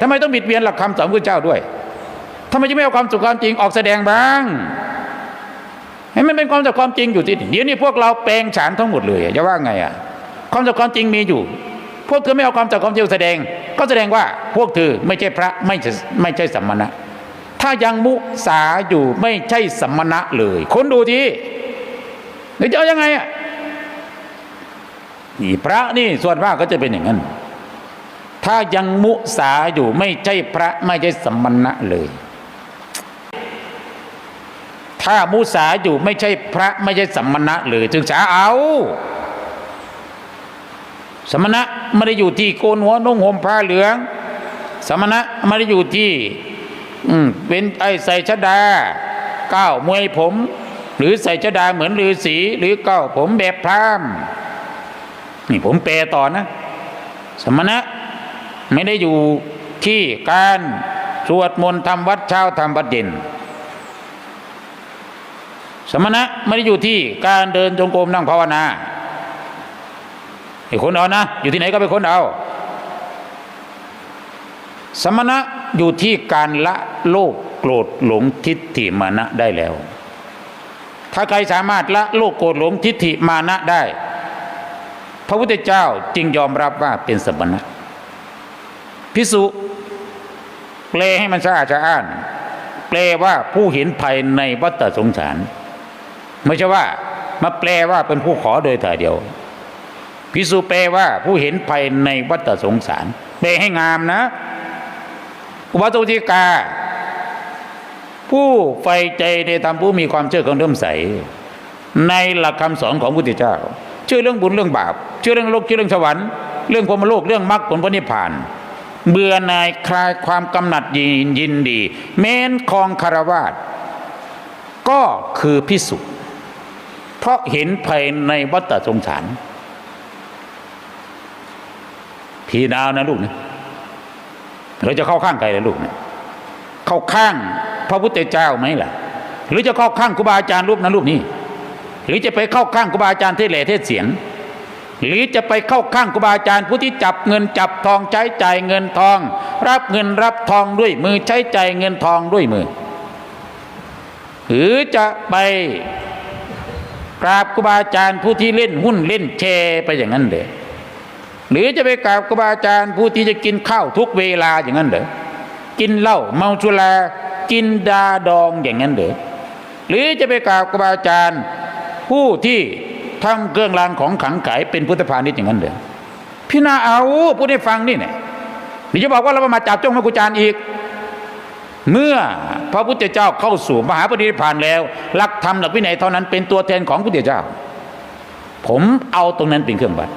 ทำไมต้องบิดเบียนหลักคำสอนพระเจ้าด้วยทำไมจะไม่เอาความสุขความจริงออกแสดงบ้าง ให้มันเป็นความจากความจริงอยู่ที่เดี๋ยวนี้พวกเราแปลงฉานทั้งหมดเลยจะว่าไงอะความจากความจริงมีอยู่ พวกเธอไม่เอาความจากความจริงแสดง ก็แสดงว่าพวกเธอไม่ใช่พระไม่ใช่ไม่ใช่สัมมณะ ถ้ายังมุสาอยู่ไม่ใช่สัมมณะเลยคนดูทีหรือจะเอายังไงอะนี่พระนี่ส่วนมากก็จะเป็นอย่างนั้น ถ้ายังมุสาอยู่ไม่ใช่พระไม่ใช่สัมมณะเลย ถ้ามุสาอยู่ไม่ใช่พระไม่ใช่สัมมณะเลยจึงจะเอา สมณะไม่ได้อยู่ที่โกนหัวนุ่งห่มผ้าเหลือง สมณะไม่ได้อยู่ที่เป็นไอใส่ชดาก้าวมวยผม หรือใส่ชดาเหมือนฤาษีหรือก้าวผมแบบพราหมณ์นี่ผมแปลต่อนะ สมณะ ไม่ได้อยู่ที่การสวดมนต์ทำวัดเช้าทำวัดเย็นสมณะไม่ได้อยู่ที่การเดินจงกรมนั่งภาวนาไอ้คนเอานะ อยู่ที่ไหนก็ไปคนเอา สมณะอยู่ที่การละโลภโกรธหลงทิฏฐิมานะได้แล้ว ถ้าใครสามารถละโลภโกรธหลงทิฏฐิมานะได้ พระพุทธเจ้าจึงยอมรับว่าเป็นสมณะ พิสุแปลให้มันสะอาดสะอ้านแปลว่าผู้เห็นภัยในวัฏสงสาร ไม่ใช่ว่ามาแปลว่าเป็นผู้ขอโดยถ่เดียวพิสุแปลว่าผู้เห็นภัยในวัฏสงสารแปลให้งามนะ อุบาสกิกา ผู้ใฝ่ใจในธรรมผู้มีความเชื่อของเริ่มใส ในหลักคำสอนของพุทธเจ้า เชื่อเรื่องบุญเรื่องบาป เชื่อเรื่องโลกเชื่อเรื่องสวรรค์ เรื่องพรหมโลกเรื่องมรรคผลพระนิพพาน เบื่อหน่ายคลายความกำหนัดยินยินดี เมนคองคารวาสก็คือพิสุเพราะเห็นภัยในวัฏสงสารพี่นาวนะลูกนะเราจะเข้าข้างใครล่ะลูกนะเข้าข้างพระพุทธเจ้าไหมล่ะ หรือจะเข้าข้างครูบาอาจารย์รูปนั้นรูปนี้ หรือจะไปเข้าข้างครูบาอาจารย์เทศเหล่เทศเสียง หรือจะไปเข้าข้างครูบาอาจารย์ผู้ที่จับเงินจับทองใช้จ่ายเงินทอง รับเงินรับทองด้วยมือใช้จ่ายเงินทองด้วยมือ หรือจะไปกราบครูบาอาจารย์ผู้ที่เล่นหุ้นเล่นแชร์ไปอย่างนั้นเด้อหรือจะไปกราบครูบาอาจารย์ผู้ที่จะกินข้าวทุกเวลาอย่างนั้นเด้อกินเหล้าเมาสุรากินดาดองอย่างนั้นเด้อหรือจะไปกราบครูบาอาจารย์ผู้ที่ ทำเครื่องรางของขลังขายเป็นพุทธพาณิชย์อย่างนั้นเด้อพี่นาเอาพูดให้ฟังนี่เนี่ยนี่จะบอกว่าเรามาจับจ้องพระกุจารอีก เมื่อพระพุทธเจ้าเข้าสู่มหาปฏิพานแล้วหลักธรรมหลักวินัยเท่านั้นเป็นตัวแทนของพระพุทธเจ้า ผมเอาตรงนั้นเป็นเครื่องวัตร